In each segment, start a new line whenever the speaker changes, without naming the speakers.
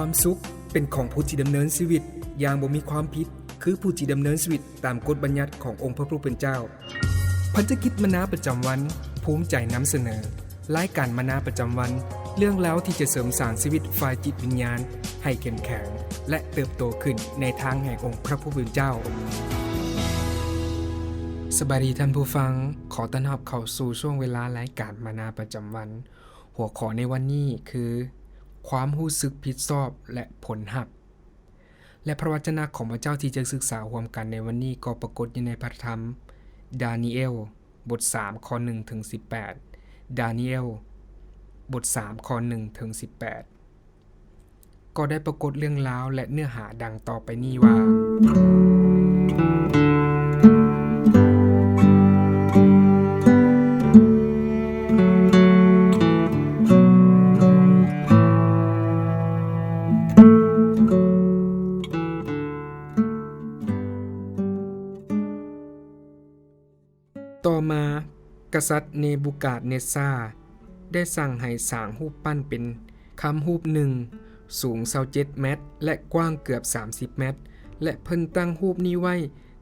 ความสุข เป็นของผู้ที่ดำเนินชีวิต อย่างบ่มีความผิด คือผู้ที่ดำเนินชีวิตตามกฎบัญญัติขององค์พระผู้เป็นเจ้า พันธกิจมนาประจำวัน ภูมิใจนำเสนอรายการมนาประจำวัน เรื่องแล้วที่จะเสริมสร้างชีวิตฝ่ายจิตวิญญาณ ให้เข้มแข็งและเติบโตขึ้นในทางแห่งองค์พระผู้เป็นเจ้าสบายดีท่านผู้ฟัง ขอต้อนรับเข้าสู่ช่วงเวลารายการมานาประจำวัน หัวข้อในวันนี้คือ ความรู้สึกผิดชอบและผลหัก และพระวจนะของพระเจ้าที่จะศึกษาร่วมกันในวันนี้ก็ปรากฏอยู่ในพระธรรม ดานีเอล บท 3 ข้อ1ถึง18 ดานีเอล บท 3 ข้อ1ถึง18 ก็ได้ปรากฏเรื่องราวและเนื้อหาดังต่อไปนี้ว่า กษัตริย์เนบูกาดเนซาได้สั่งให้สางรูปปั้นเป็นคำรูปหนึ่ง สูง27เมตร และกว้างเกือบ 30 เมตร และเพิ่นตั้งรูปนี้ไว้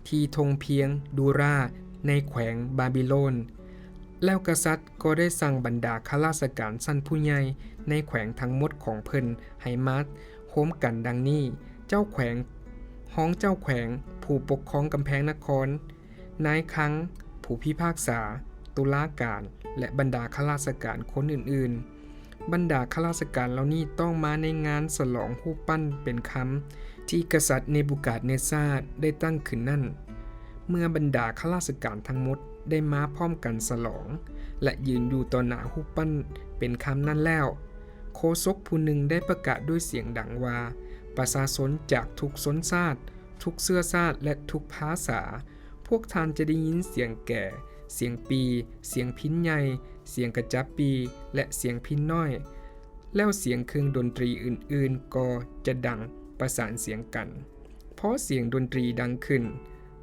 ที่ธงเพียงดูราในแขวงบาบิโลน แล้วกษัตริย์ก็ได้สั่งบรรดาข้าราชการสั้นผู้ใหญ่ในแขวงทั้งหมดของเพิ่นให้มาโฮมกันดังนี้ เจ้าแขวง ห้องเจ้าแขวง ผู้ปกครองกำแพงนคร นายคัง ผู้พิพากษา ตุลาการ และบรรดาข้าราชการคนอื่นๆ บรรดาข้าราชการเหล่านี้ต้องมาในงานฉลองรูปปั้นเป็นคำที่กษัตริย์เนบูกาดเนซาได้ตั้งขึ้นนั่น เมื่อบรรดาข้าราชการทั้งหมดได้มาพร้อมกันฉลอง และยืนอยู่ต่อหน้ารูปปั้นเป็นคำนั่นแล้ว โคศกผู้หนึ่งได้ประกาศด้วยเสียงดังว่า ประชาชนจากทุกชนชาติทุกเสื้อชาติและทุกภาษา พวกท่านจะได้ยินเสียงแก่ เสียงปี เสียงพินใหญ่ เสียงกระจับปี และเสียงพินน้อย แล้วเสียงเครื่องดนตรีอื่นๆ ก็จะดังประสานเสียงกัน เพราะเสียงดนตรีดังขึ้น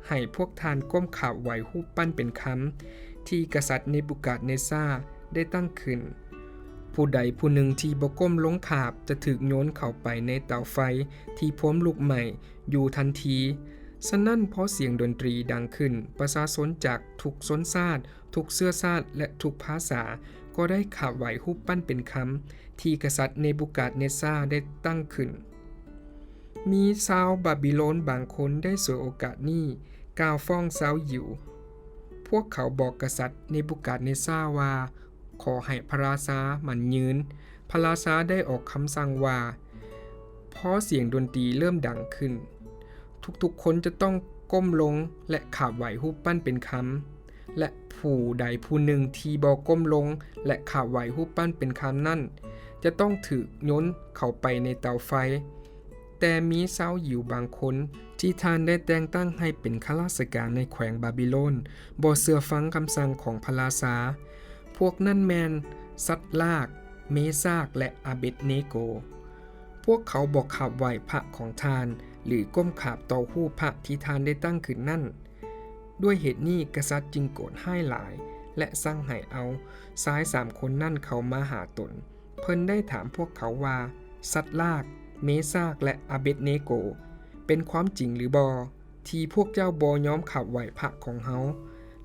ให้พวกทานก้มข่าวไหวหูปั้นเป็นคำที่กษัตริย์เนบุกาดเนซาได้ตั้งขึ้น ผู้ใดผู้หนึ่งที่บก้มลงขาบจะถึกโยนเข้าไปในเตาไฟที่พร้มลุกใหม่อยู่ทันที ฉะนั้นเพราะเสียงดนตรีดังขึ้น ประชาชนจากทุกชนชาติทุกเสื้อชาติและทุกภาษา ก็ได้ขับไหวหุบปั้นเป็นคำ ที่กษัตริย์เนบุกาดเนซาได้ตั้งขึ้น มีชาวบาบิโลนบางคนได้สวยโอกาสนี้กล่าวฟ้องชาวยิว พวกเขาบอกกษัตริย์เนบุกาดเนซาว่า ขอให้พระราชามันยืน พระราชาได้ออกคำสั่งว่า เพราะเสียงดนตรีเริ่มดังขึ้น ทุกๆคนจะต้องก้มลงและขาบไหวหูปปั้นเป็นคำและผู้ใดผู้หนึ่งที่บอกก้มลง และขาบไหวหูปปั้นเป็นคำนั่น จะต้องถือโยนเข้าไปในเตาไฟ แต่มีเศร้าวหยิวบางคนที่ท่านได้แต่งตั้งให้เป็นข้าราชการในแขวงบาบิโลนบ่เสือฟังคำสั่งของพระราชาพวกนั่นแมนซัดลาก เมซากและอาเบดเนโก พวกเขาบอกขับไหวพระของทาน หรือก้มขาบต่อหู้พระที่ทานได้ตั้งขึ้นนั่น ด้วยเหตุนี้กษัตริย์จึงโกรธให้หลาย และสั่งให้เอาซ้ายสามคนนั่นเขามาหาตน เพิ่นได้ถามพวกเขาว่าซัดลาก เมซากและอาเบดเนโก เป็นความจริงหรือบอ ที่พวกเจ้าบอย้อมขับไหวพระของเฮา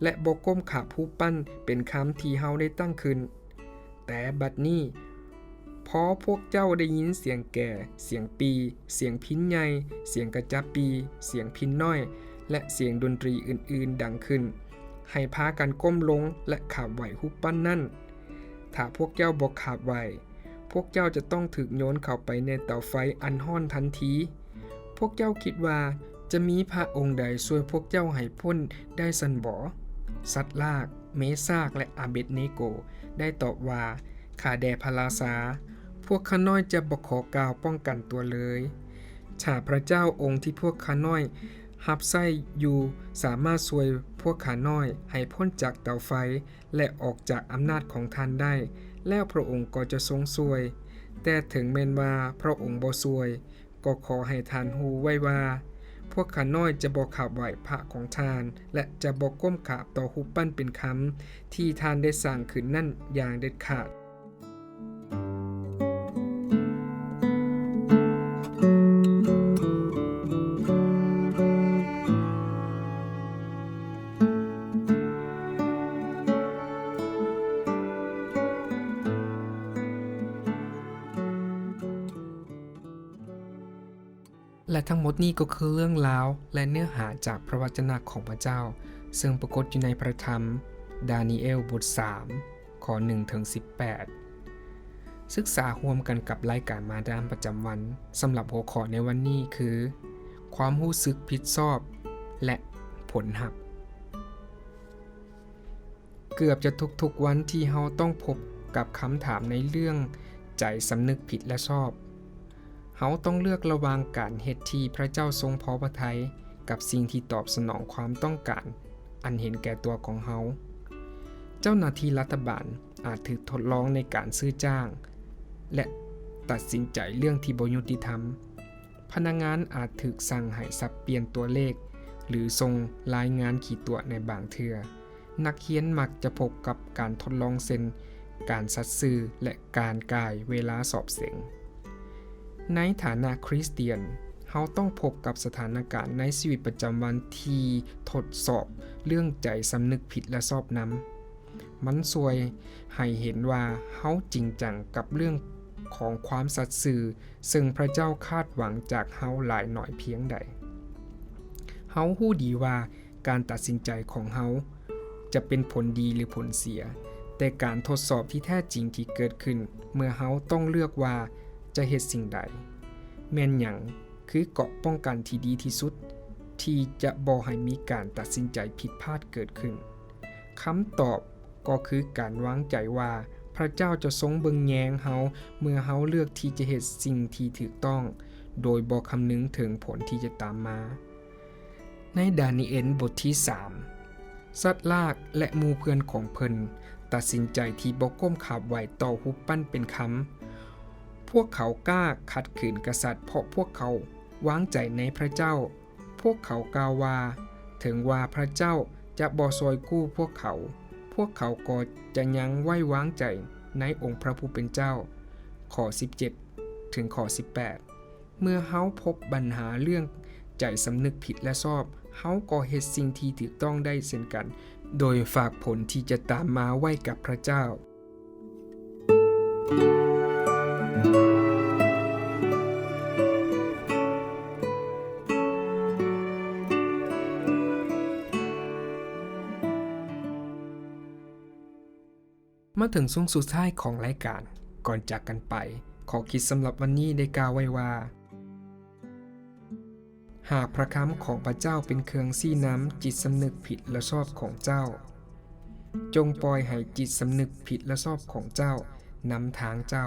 และบก้มขาผู้ปั้นเป็นคำที่เฮาได้ตั้งขึ้น แต่บัดนี้ พอพวกเจ้าได้ยินเสียงแก่ เสียงปี เสียงพินใหญ่ เสียงกระจับปี เสียงพินน้อย และเสียงดนตรีอื่นๆ ดังขึ้น ให้พากันก้มลงและขาบไหวหุบปั้นนั่น ถ้าพวกเจ้าบอกขาบไหว พวกเจ้าจะต้องถึกโยนเข้าไปในเตาไฟอันห้อนทันที พวกเจ้าคิดว่าจะมีพระองค์ใดช่วยพวกเจ้าให้พ้นได้สันบอสัตลาก เมซาก และอาเบดเนโก ได้ตอบว่า ข้าแด่พระราชา พวกข้าน้อยจะบอกขอกล่าวป้องกันตัวเลยถ้าพระเจ้าองค์ที่พวกข้าน้อยหับไส้อยู่สามารถช่วยพวกข้าน้อยให้พ้นจากเตาไฟและออกจากอำนาจของท่านได้ แล้วพระองค์ก็จะทรงช่วย แต่ถึงแม้นว่าพระองค์บ่ช่วย ก็ขอให้ท่านฮู้ไว้ว่า พวกข้าน้อยจะบอกขับไหวพระของท่าน และจะบอกก้มขาบต่อหุปปั้นเป็นคำที่ท่านได้สร้างขึ้นนั่นอย่างเด็ดขาด และทั้งหมดนี้ก็คือเรื่องราวและเนื้อหาจากพระวจนะของพระเจ้า ซึ่งปรากฏอยู่ในพระธรรม ดานีเอลบท 3 ข้อ1ถึง18 ศึกษาร่วมกันกับรายการมาดามประจำวันสำหรับหัวข้อในวันนี้คือ ความรู้สึกผิดชอบ และผลหัก เกือบจะทุกๆวันที่เฮาต้องพบกับคำถามในเรื่องใจสำนึกผิดและชอบ เฮาต้องเลือกระวางการเฮ็ดที่พระเจ้าทรงพอพระทัยกับสิ่งที่ตอบสนองความต้องการ อันเห็นแก่ตัวของเฮาเจ้าหน้าที่รัฐบาลอาจถูกทดลองในการซื้อจ้าง และตัดสินใจเรื่องที่บยุติธรรม พนักงานอาจถูกสั่งให้สับเปลี่ยนตัวเลข หรือส่งรายงานขีดตัวในบางเทือนักเขียนมักจะพบกับการทดลองเซ็น การสัตย์ซื่อและการกายเวลาสอบเสียง ในฐานะคริสเตียนเฮาต้องพบกับสถานการณ์ในชีวิตประจำวันที่ทดสอบเรื่องใจสำนึกผิดและชอบนำมันสวยให้เห็นว่าเฮาจริงจังกับเรื่องของความสัตย์ซื่อซึ่งพระเจ้าคาดหวังจากเฮาหลายหน่อยเพียงใดเฮาฮู้ดีว่าการตัดสินใจของเฮาจะเป็นผลดีหรือผลเสีย แต่การทดสอบที่แท้จริงที่เกิดขึ้น เมื่อเฮาต้องเลือกว่า จะเฮ็ดสิ่งใด แม่นหยังคือเกาะป้องกันที่ดีที่สุด ที่จะบ่ให้มีการตัดสินใจผิดพลาดเกิดขึ้นคำตอบก็คือการวางใจว่าพระเจ้าจะทรงเบิงแยงเฮาเมื่อเฮาเลือกที่จะเฮ็ดสิ่งที่ถูกต้อง โดยบ่คำนึงถึงผลที่จะตามมา ในดานิเอลบทที่ 3 สัตว์ลากและมูเพื่อนของเพิ่นตัดสินใจที่บ่ก้มขาบไหวต่อหุบปั้นเป็นคำ พวกเขากล้าขัดขืนกษัตริย์ เพราะพวกเขาวางใจในพระเจ้า พวกเขากล่าวว่า ถึงว่าพระเจ้าจะบ่ซอยกู้พวกเขา พวกเขาก็จะยังไว้วางใจในองค์พระผู้เป็นเจ้า ข้อ 17 ถึงข้อ 18 เมื่อเฮาพบปัญหาเรื่องใจสำนึกผิดและชอบ เฮาก็เฮ็ดสิ่งที่ถูกต้องได้เช่นกัน โดยฝากผลที่จะตามมาไว้กับพระเจ้า มาถึงช่วงสุดท้ายของรายการ ก่อนจากกันไป ขอคิดสำหรับวันนี้ได้กล่าวไว้ว่า หากพระคำของพระเจ้าเป็นเครื่องซี่น้ำจิตสำนึกผิดและชอบของเจ้า จงปล่อยให้จิตสำนึกผิดและชอบของเจ้า นำทางเจ้า